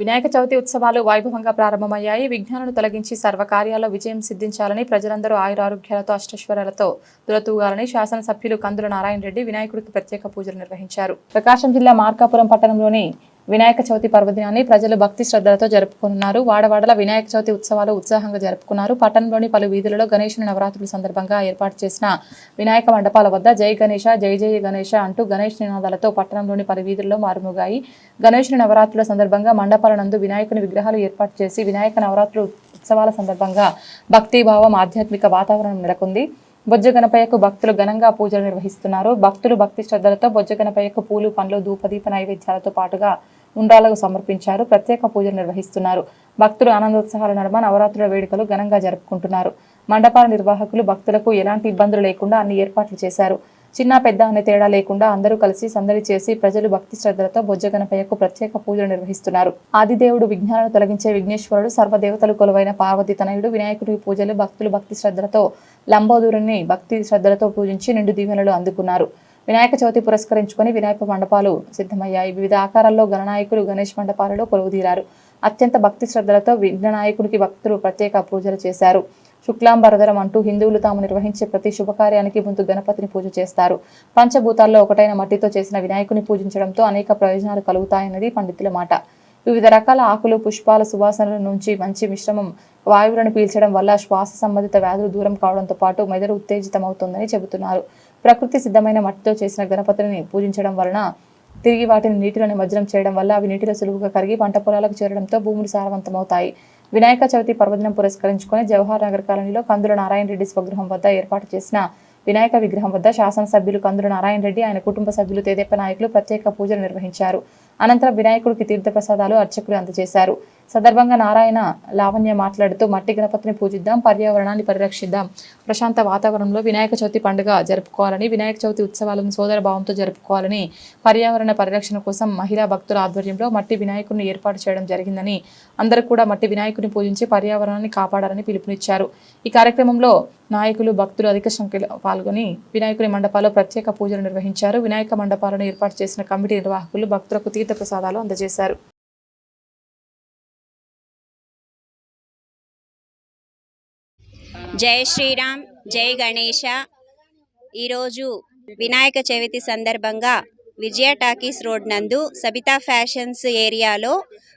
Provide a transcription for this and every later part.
వినాయక చవితి ఉత్సవాలు వైభవంగా ప్రారంభమయ్యాయి. విఘ్నాలను తొలగించి సర్వకార్యాల్లో విజయం సిద్ధించాలని ప్రజలందరూ ఆయురారోగ్యాలతో అష్టశ్వరాలతో దురతూగాలని శాసనసభ్యులు కందుల నారాయణ రెడ్డి వినాయకుడికి ప్రత్యేక పూజలు నిర్వహించారు. ప్రకాశం జిల్లా మార్కాపురం పట్టణంలోని వినాయక చవితి పర్వదినాన్ని ప్రజలు భక్తి శ్రద్ధలతో జరుపుకున్నారు. వాడవాడల వినాయక చవితి ఉత్సవాలు ఉత్సాహంగా జరుపుకున్నారు. పట్టణంలోని పలు వీధులలో గణేశుని నవరాత్రుల సందర్భంగా ఏర్పాటు చేసిన వినాయక మండపాల వద్ద జై గణేష జై జయ గణేష అంటూ గణేష్ నినాదాలతో పట్టణంలోని పలు వీధుల్లో మారుమోగాయి. గణేశుని నవరాత్రుల సందర్భంగా మండపాల నందు వినాయకుని విగ్రహాలు ఏర్పాటు చేసి వినాయక నవరాత్రులు ఉత్సవాల సందర్భంగా భక్తిభావం ఆధ్యాత్మిక వాతావరణం నెలకొంది. బొజ్జ గణపయ్యకు భక్తులు ఘనంగా పూజలు నిర్వహిస్తున్నారు. భక్తులు భక్తి శ్రద్ధలతో బొజ్జ గణపయ్యకు పూలు పండ్లు ధూపదీప నైవేద్యాలతో పాటుగా ఉండ్రాలకు సమర్పించారు. ప్రత్యేక పూజలు నిర్వహిస్తున్నారు. భక్తులు ఆనందోత్సవాల నడుమ నవరాత్రుల వేడుకలు ఘనంగా జరుపుకుంటున్నారు. మండపాల నిర్వాహకులు భక్తులకు ఎలాంటి ఇబ్బందులు లేకుండా అన్ని ఏర్పాట్లు చేశారు. చిన్న పెద్ద అనే తేడా లేకుండా అందరూ కలిసి సందడి చేసి ప్రజలు భక్తి శ్రద్ధలతో బొజ్జ ప్రత్యేక పూజలు నిర్వహిస్తున్నారు. ఆదిదేవుడు విఘ్నాలను తొలగించే విఘ్నేశ్వరుడు సర్వదేవతలు కొలువైన పార్వతి తనయుడు వినాయకుడి పూజలు భక్తులు భక్తి శ్రద్ధలతో లంబోదూరుని భక్తి శ్రద్ధలతో పూజించి నిండు దీవెనలు అందుకున్నారు. వినాయక చవితి పురస్కరించుకుని వినాయక మండపాలు సిద్ధమయ్యాయి. వివిధ ఆకారాల్లో గణనాయకులు గణేష్ మండపాలలో కొలువుదీరారు. అత్యంత భక్తి శ్రద్ధలతో విఘ్ననాయకుడికి భక్తులు ప్రత్యేక పూజలు చేశారు. శుక్లాంబరధరం అంటూ హిందువులు తాము నిర్వహించే ప్రతి శుభకార్యానికి ముందు గణపతిని పూజ చేస్తారు. పంచభూతాల్లో ఒకటైన మట్టితో చేసిన వినాయకుని పూజించడంతో అనేక ప్రయోజనాలు కలుగుతాయన్నది పండితుల మాట. వివిధ రకాల ఆకులు పుష్పాల సువాసనల నుంచి మంచి మిశ్రమం వాయువులను పీల్చడం వల్ల శ్వాస సంబంధిత వ్యాధులు దూరం కావడంతో పాటు మెదడు ఉత్తేజితమవుతుందని చెబుతున్నారు. ప్రకృతి సిద్ధమైన మట్టితో చేసిన గణపతిని పూజించడం వలన తిరిగి వాటిని నీటిలో నిమజ్జనం చేయడం వల్ల అవి నీటిలో సులువుగా కరిగి పంట పొలాలకు చేరడంతో భూములు సారవంతమవుతాయి. వినాయక చవితి పర్వదినం పురస్కరించుకొని జవహర్ నగర్ కాలనీలో కందుల నారాయణ రెడ్డి స్వగృహం వద్ద ఏర్పాటు చేసిన వినాయక విగ్రహం వద్ద శాసనసభ్యులు కందుల నారాయణ రెడ్డి ఆయన కుటుంబ సభ్యులు తెదేప నాయకులు ప్రత్యేక పూజలు నిర్వహించారు. అనంతరం వినాయకుడికి తీర్థప్రసాదాలు అర్చకులు అందజేశారు. సందర్భంగా నారాయణ లావణ్య మాట్లాడుతూ మట్టి గణపతిని పూజిద్దాం పర్యావరణాన్ని పరిరక్షిద్దాం. ప్రశాంత వాతావరణంలో వినాయక చవితి పండుగ జరుపుకోవాలని వినాయక చవితి ఉత్సవాలను సోదర భావంతో జరుపుకోవాలని పర్యావరణ పరిరక్షణ కోసం మహిళా భక్తుల ఆధ్వర్యంలో మట్టి వినాయకుడిని ఏర్పాటు చేయడం జరిగిందని అందరూ కూడా మట్టి వినాయకుడిని పూజించి పర్యావరణాన్ని కాపాడాలని పిలుపునిచ్చారు. ఈ కార్యక్రమంలో నాయకులు భక్తులు అధిక సంఖ్యలో పాల్గొని వినాయకుని మండపాల్లో ప్రత్యేక పూజలు నిర్వహించారు. వినాయక మండపాలను ఏర్పాటు చేసిన కమిటీ నిర్వాహకులు భక్తులకు తీర్థ ప్రసాదాలు అందజేశారు. జై శ్రీరామ్ జై గణేష. ఈరోజు వినాయక చవితి సందర్భంగా విజయ టాకీస్ రోడ్ నందు సబితా ఫ్యాషన్స్ ఏరియాలో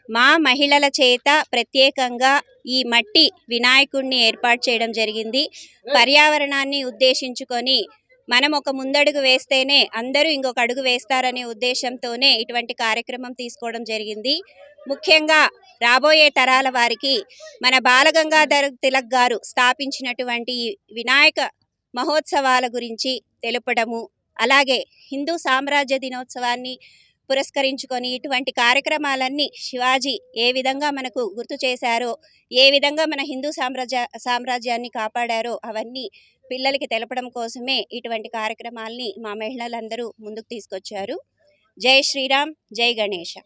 మా మహిళల చేత ప్రత్యేకంగా ఈ మట్టి వినాయకుడిని ఏర్పాటు చేయడం జరిగింది. పర్యావరణాన్ని ఉద్దేశించుకొని మనం ఒక ముందడుగు వేస్తేనే అందరూ ఇంకొక అడుగు వేస్తారనే ఉద్దేశంతోనే ఇటువంటి కార్యక్రమం తీసుకోవడం జరిగింది. ముఖ్యంగా రాబోయే తరాల వారికి మన బాలగంగాధర్ తిలక్ గారు స్థాపించినటువంటి వినాయక మహోత్సవాల గురించి తెలుపడము అలాగే హిందూ సామ్రాజ్య దినోత్సవాన్ని పురస్కరించుకొని ఇటువంటి కార్యక్రమాలన్నీ శివాజీ ఏ విధంగా మనకు గుర్తు చేశారో ఏ విధంగా మన హిందూ సామ్రాజ్య సామ్రాజ్యాన్ని కాపాడారో అవన్నీ పిల్లలకి తెలపడం కోసమే ఇటువంటి కార్యక్రమాల్ని మా మహిళలందరూ ముందుకు తీసుకొచ్చారు. జై శ్రీరామ్ జై గణేష.